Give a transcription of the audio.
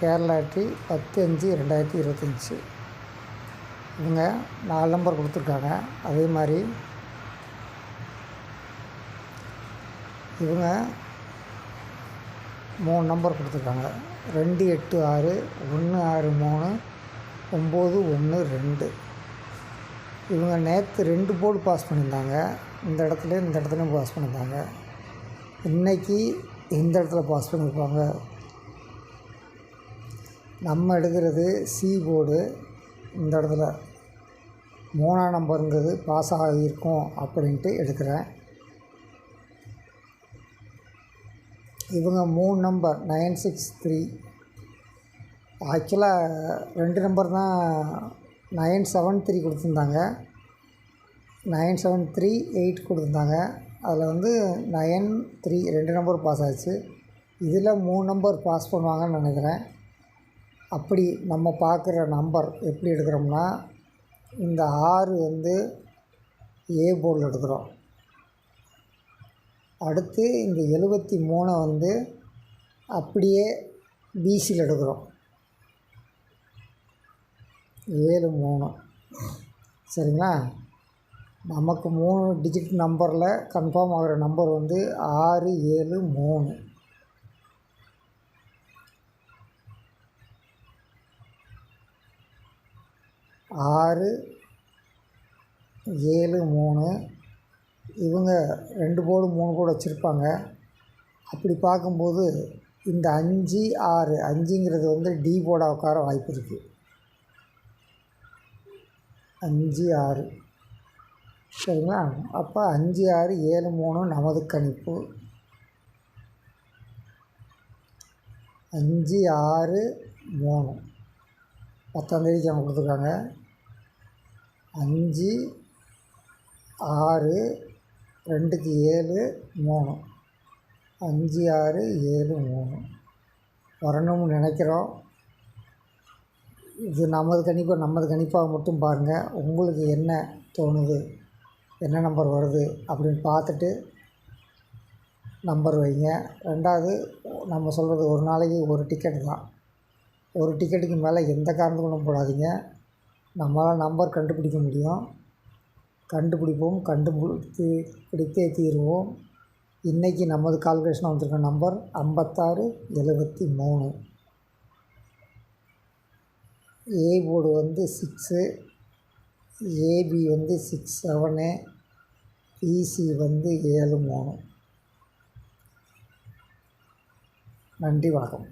கேரளாட்டி பத்து அஞ்சு ரெண்டாயிரத்தி இருபத்தஞ்சி. இவங்க நாலு நம்பர் கொடுத்துருக்காங்க. அதே மாதிரி இவங்க மூணு நம்பர் கொடுத்துருக்காங்க. ரெண்டு எட்டு ஆறு ஒன்று ஆறு மூணு ஒம்பது ஒன்று ரெண்டு. இவங்க நேற்று ரெண்டு போர்டு பாஸ் பண்ணியிருந்தாங்க. இந்த இடத்துலையும் இந்த இடத்துலையும் பாஸ் பண்ணியிருந்தாங்க. இன்றைக்கி இந்த இடத்துல பாஸ் பண்ணியிருப்பாங்க. நம்ம எடுக்கிறது சி போர்டு இந்த இடத்துல. மூணாம் நம்பருங்கிறது பாஸ் ஆகியிருக்கும் அப்படின்ட்டு எடுக்கிறேன். இவங்க மூணு நம்பர் நைன் சிக்ஸ் த்ரீ ஆக்சுவலாக ரெண்டு நம்பர் தான் நைன் செவன் த்ரீ கொடுத்துருந்தாங்க. நைன் செவன் த்ரீ எயிட் கொடுத்துருந்தாங்க. அதில் வந்து நயன் த்ரீ ரெண்டு நம்பர் பாஸ் ஆச்சு. இதில் மூணு நம்பர் பாஸ் பண்ணுவாங்கன்னு நினைக்கிறேன். அப்படி நம்ம பார்க்குற நம்பர் எப்படி எடுக்கிறோம்னா இந்த ஆறு வந்து ஏ போர்டில் எடுக்கிறோம். அடுத்து இந்த எழுபத்தி மூணை வந்து அப்படியே பிசியில் எடுக்கிறோம். ஏழு மூணு. சரிங்களா? நமக்கு மூணு டிஜிட் நம்பரில் கன்ஃபார்ம் ஆகிற நம்பர் வந்து ஆறு ஏழு மூணு. ஆறு ஏழு மூணு. இவங்க ரெண்டு போர்டு மூணு போர்டு வச்சுருப்பாங்க. அப்படி பார்க்கும்போது இந்த அஞ்சு ஆறு அஞ்சுங்கிறது வந்து டி போர்டாக உட்கார வாய்ப்பு இருக்குது அஞ்சு ஆறு. சரிங்களா? அப்போ அஞ்சு ஆறு ஏழு மூணு நமது கணிப்பு. அஞ்சு ஆறு மூணு. பத்தாந்தேதிக்கு அவங்க கொடுத்துருக்காங்க. அஞ்சு ஆறு ரெண்டுக்கு ஏழு மூணு. அஞ்சு ஆறு ஏழு மூணு. வரணும்னு நினைக்கிறோம். இது நமது கணிப்பாக நமது கணிப்பாக மட்டும் பாருங்கள் உங்களுக்கு என்ன தோணுது? என்ன நம்பர் வருது? அப்படின்னு பார்த்துட்டு நம்பர் வைங்க. ரெண்டாவது நம்ம சொல்கிறது ஒரு நாளைக்கு ஒரு டிக்கெட் தான். ஒரு டிக்கெட்டுக்கு மேலே எந்த காரணத்துக்கும் போடாதீங்க. நம்மளால் நம்பர் கண்டுபிடிக்க முடியும். கண்டுபிடிப்போம் கண்டுபிடித்து பிடித்தே தீருவோம். இன்றைக்கி நமது கால்குலேஷன் வந்திருக்க நம்பர் ஐம்பத்தாறு எழுபத்தி மூணு. ஏ போர்டு வந்து சிக்ஸு ஏபி வந்து சிக்ஸ் செவனு பிசி வந்து ஏழு மூணு. நன்றி வணக்கம்.